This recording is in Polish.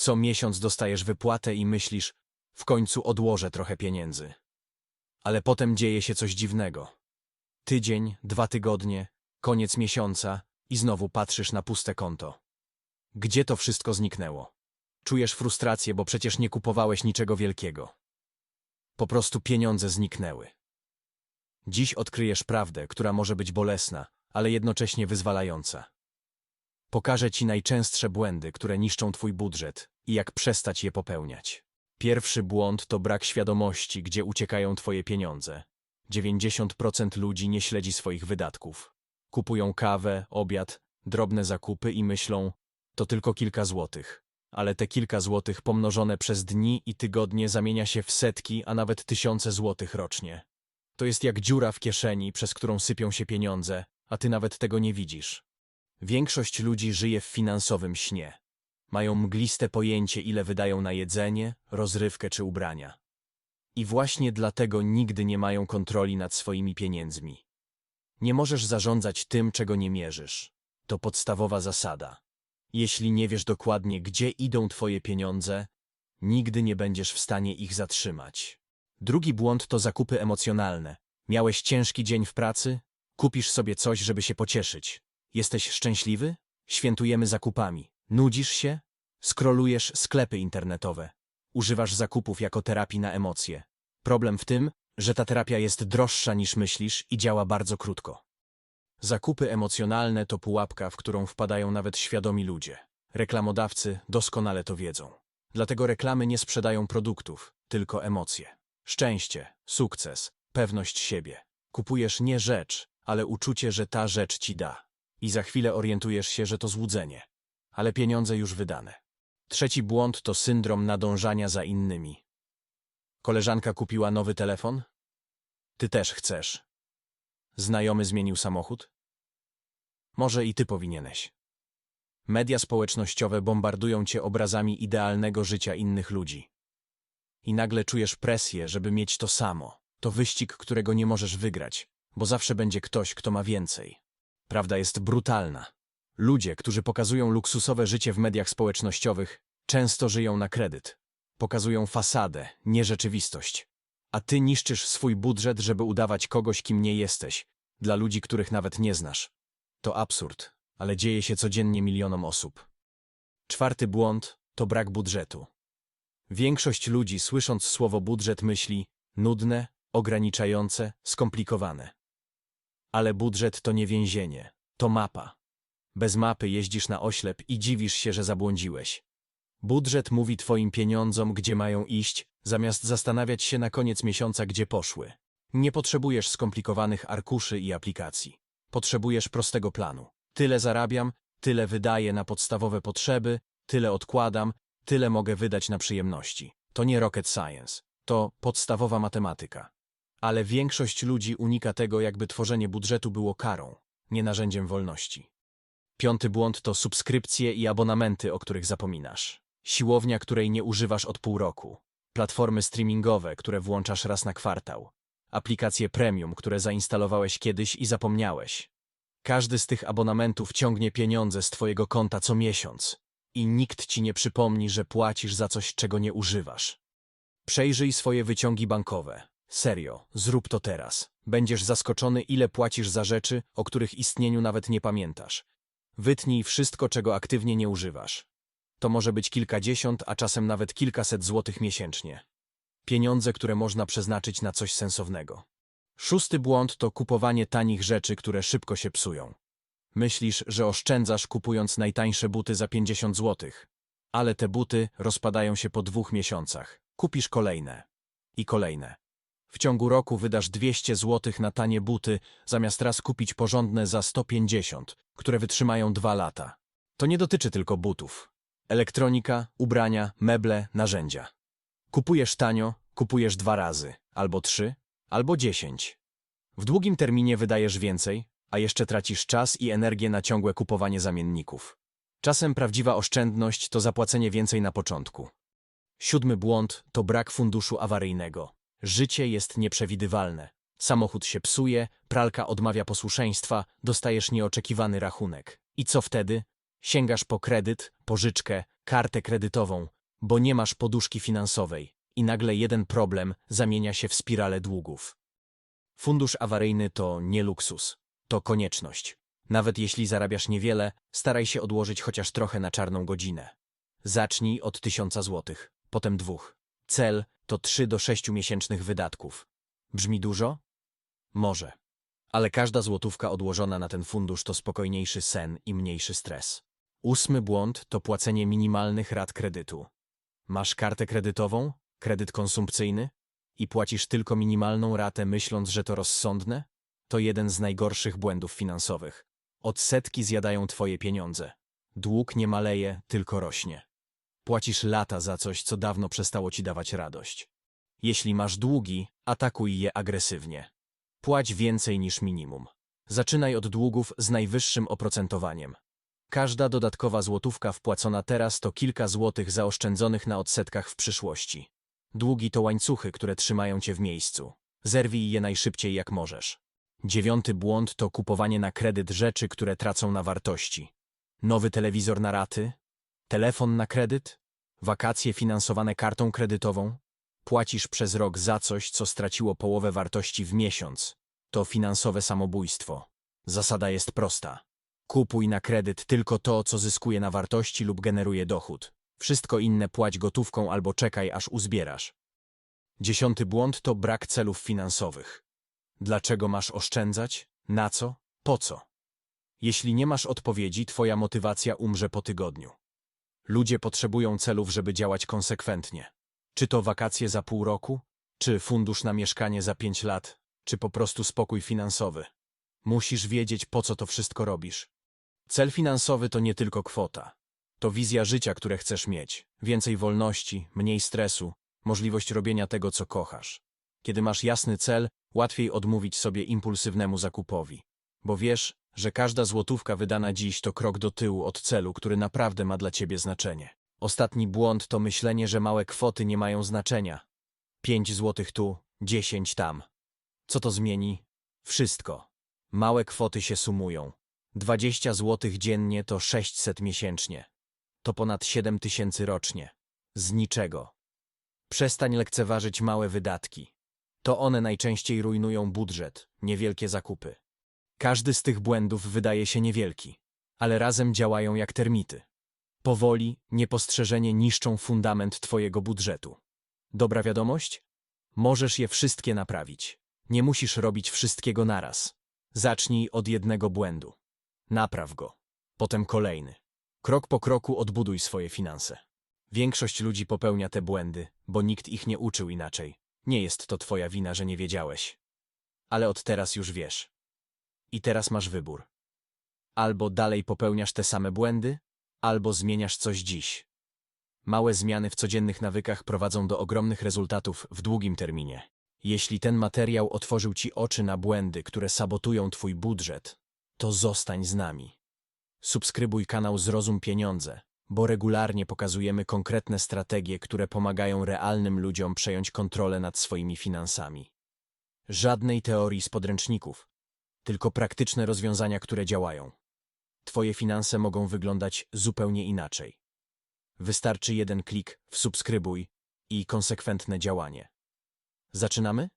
Co miesiąc dostajesz wypłatę i myślisz, w końcu odłożę trochę pieniędzy. Ale potem dzieje się coś dziwnego. Tydzień, dwa tygodnie, koniec miesiąca i znowu patrzysz na puste konto. Gdzie to wszystko zniknęło? Czujesz frustrację, bo przecież nie kupowałeś niczego wielkiego. Po prostu pieniądze zniknęły. Dziś odkryjesz prawdę, która może być bolesna, ale jednocześnie wyzwalająca. Pokażę Ci najczęstsze błędy, które niszczą Twój budżet i jak przestać je popełniać. Pierwszy błąd to brak świadomości, gdzie uciekają Twoje pieniądze. 90% ludzi nie śledzi swoich wydatków. Kupują kawę, obiad, drobne zakupy i myślą, to tylko kilka złotych. Ale te kilka złotych pomnożone przez dni i tygodnie zamienia się w setki, a nawet tysiące złotych rocznie. To jest jak dziura w kieszeni, przez którą sypią się pieniądze, a ty nawet tego nie widzisz. Większość ludzi żyje w finansowym śnie. Mają mgliste pojęcie, ile wydają na jedzenie, rozrywkę czy ubrania. I właśnie dlatego nigdy nie mają kontroli nad swoimi pieniędzmi. Nie możesz zarządzać tym, czego nie mierzysz. To podstawowa zasada. Jeśli nie wiesz dokładnie, gdzie idą twoje pieniądze, nigdy nie będziesz w stanie ich zatrzymać. Drugi błąd to zakupy emocjonalne. Miałeś ciężki dzień w pracy? Kupisz sobie coś, żeby się pocieszyć. Jesteś szczęśliwy? Świętujemy zakupami. Nudzisz się? Skrolujesz sklepy internetowe. Używasz zakupów jako terapii na emocje. Problem w tym, że ta terapia jest droższa niż myślisz i działa bardzo krótko. Zakupy emocjonalne to pułapka, w którą wpadają nawet świadomi ludzie. Reklamodawcy doskonale to wiedzą. Dlatego reklamy nie sprzedają produktów, tylko emocje. Szczęście, sukces, pewność siebie. Kupujesz nie rzecz, ale uczucie, że ta rzecz ci da. I za chwilę orientujesz się, że to złudzenie. Ale pieniądze już wydane. Trzeci błąd to syndrom nadążania za innymi. Koleżanka kupiła nowy telefon? Ty też chcesz. Znajomy zmienił samochód? Może i ty powinieneś. Media społecznościowe bombardują cię obrazami idealnego życia innych ludzi. I nagle czujesz presję, żeby mieć to samo. To wyścig, którego nie możesz wygrać, bo zawsze będzie ktoś, kto ma więcej. Prawda jest brutalna. Ludzie, którzy pokazują luksusowe życie w mediach społecznościowych, często żyją na kredyt. Pokazują fasadę, nie rzeczywistość. A ty niszczysz swój budżet, żeby udawać kogoś, kim nie jesteś, dla ludzi, których nawet nie znasz. To absurd, ale dzieje się codziennie milionom osób. Czwarty błąd to brak budżetu. Większość ludzi, słysząc słowo budżet, myśli nudne, ograniczające, skomplikowane. Ale budżet to nie więzienie, to mapa. Bez mapy jeździsz na oślep i dziwisz się, że zabłądziłeś. Budżet mówi twoim pieniądzom, gdzie mają iść, zamiast zastanawiać się na koniec miesiąca, gdzie poszły. Nie potrzebujesz skomplikowanych arkuszy i aplikacji. Potrzebujesz prostego planu. Tyle zarabiam, tyle wydaję na podstawowe potrzeby, tyle odkładam, tyle mogę wydać na przyjemności. To nie rocket science, to podstawowa matematyka. Ale większość ludzi unika tego, jakby tworzenie budżetu było karą, nie narzędziem wolności. Piąty błąd to subskrypcje i abonamenty, o których zapominasz. Siłownia, której nie używasz od pół roku. Platformy streamingowe, które włączasz raz na kwartał. Aplikacje premium, które zainstalowałeś kiedyś i zapomniałeś. Każdy z tych abonamentów ciągnie pieniądze z twojego konta co miesiąc. I nikt ci nie przypomni, że płacisz za coś, czego nie używasz. Przejrzyj swoje wyciągi bankowe. Serio, zrób to teraz. Będziesz zaskoczony, ile płacisz za rzeczy, o których istnieniu nawet nie pamiętasz. Wytnij wszystko, czego aktywnie nie używasz. To może być kilkadziesiąt, a czasem nawet kilkaset złotych miesięcznie. Pieniądze, które można przeznaczyć na coś sensownego. Szósty błąd to kupowanie tanich rzeczy, które szybko się psują. Myślisz, że oszczędzasz kupując najtańsze buty za 50 złotych. Ale te buty rozpadają się po dwóch miesiącach. Kupisz kolejne. I kolejne. W ciągu roku wydasz 200 złotych na tanie buty, zamiast raz kupić porządne za 150, które wytrzymają dwa lata. To nie dotyczy tylko butów. Elektronika, ubrania, meble, narzędzia. Kupujesz tanio, kupujesz dwa razy, albo trzy, albo dziesięć. W długim terminie wydajesz więcej, a jeszcze tracisz czas i energię na ciągłe kupowanie zamienników. Czasem prawdziwa oszczędność to zapłacenie więcej na początku. Siódmy błąd to brak funduszu awaryjnego. Życie jest nieprzewidywalne. Samochód się psuje, pralka odmawia posłuszeństwa, dostajesz nieoczekiwany rachunek. I co wtedy? Sięgasz po kredyt, pożyczkę, kartę kredytową, bo nie masz poduszki finansowej i nagle jeden problem zamienia się w spiralę długów. Fundusz awaryjny to nie luksus, to konieczność. Nawet jeśli zarabiasz niewiele, staraj się odłożyć chociaż trochę na czarną godzinę. Zacznij od tysiąca złotych, potem dwóch. Cel to trzy do sześciu miesięcznych wydatków. Brzmi dużo? Może. Ale każda złotówka odłożona na ten fundusz to spokojniejszy sen i mniejszy stres. Ósmy błąd to płacenie minimalnych rat kredytu. Masz kartę kredytową, kredyt konsumpcyjny i płacisz tylko minimalną ratę, myśląc, że to rozsądne? To jeden z najgorszych błędów finansowych. Odsetki zjadają twoje pieniądze. Dług nie maleje, tylko rośnie. Płacisz lata za coś, co dawno przestało ci dawać radość. Jeśli masz długi, atakuj je agresywnie. Płać więcej niż minimum. Zaczynaj od długów z najwyższym oprocentowaniem. Każda dodatkowa złotówka wpłacona teraz to kilka złotych zaoszczędzonych na odsetkach w przyszłości. Długi to łańcuchy, które trzymają cię w miejscu. Zerwij je najszybciej jak możesz. Dziewiąty błąd to kupowanie na kredyt rzeczy, które tracą na wartości. Nowy telewizor na raty, telefon na kredyt, wakacje finansowane kartą kredytową. Płacisz przez rok za coś, co straciło połowę wartości w miesiąc. To finansowe samobójstwo. Zasada jest prosta. Kupuj na kredyt tylko to, co zyskuje na wartości lub generuje dochód. Wszystko inne płać gotówką albo czekaj, aż uzbierasz. Dziesiąty błąd to brak celów finansowych. Dlaczego masz oszczędzać? Na co? Po co? Jeśli nie masz odpowiedzi, twoja motywacja umrze po tygodniu. Ludzie potrzebują celów, żeby działać konsekwentnie. Czy to wakacje za pół roku? Czy fundusz na mieszkanie za pięć lat? Czy po prostu spokój finansowy? Musisz wiedzieć, po co to wszystko robisz. Cel finansowy to nie tylko kwota. To wizja życia, które chcesz mieć. Więcej wolności, mniej stresu, możliwość robienia tego, co kochasz. Kiedy masz jasny cel, łatwiej odmówić sobie impulsywnemu zakupowi. Bo wiesz, że każda złotówka wydana dziś to krok do tyłu od celu, który naprawdę ma dla ciebie znaczenie. Ostatni błąd to myślenie, że małe kwoty nie mają znaczenia. Pięć złotych tu, dziesięć tam. Co to zmieni? Wszystko. Małe kwoty się sumują. 20 złotych dziennie to 600 miesięcznie. To ponad 7 tysięcy rocznie. Z niczego. Przestań lekceważyć małe wydatki. To one najczęściej rujnują budżet, niewielkie zakupy. Każdy z tych błędów wydaje się niewielki, ale razem działają jak termity. Powoli, niepostrzeżenie niszczą fundament twojego budżetu. Dobra wiadomość? Możesz je wszystkie naprawić. Nie musisz robić wszystkiego naraz. Zacznij od jednego błędu. Napraw go. Potem kolejny. Krok po kroku odbuduj swoje finanse. Większość ludzi popełnia te błędy, bo nikt ich nie uczył inaczej. Nie jest to twoja wina, że nie wiedziałeś. Ale od teraz już wiesz. I teraz masz wybór. Albo dalej popełniasz te same błędy, albo zmieniasz coś dziś. Małe zmiany w codziennych nawykach prowadzą do ogromnych rezultatów w długim terminie. Jeśli ten materiał otworzył ci oczy na błędy, które sabotują twój budżet, to zostań z nami. Subskrybuj kanał Zrozum Pieniądze, bo regularnie pokazujemy konkretne strategie, które pomagają realnym ludziom przejąć kontrolę nad swoimi finansami. Żadnej teorii z podręczników, tylko praktyczne rozwiązania, które działają. Twoje finanse mogą wyglądać zupełnie inaczej. Wystarczy jeden klik w subskrybuj i konsekwentne działanie. Zaczynamy?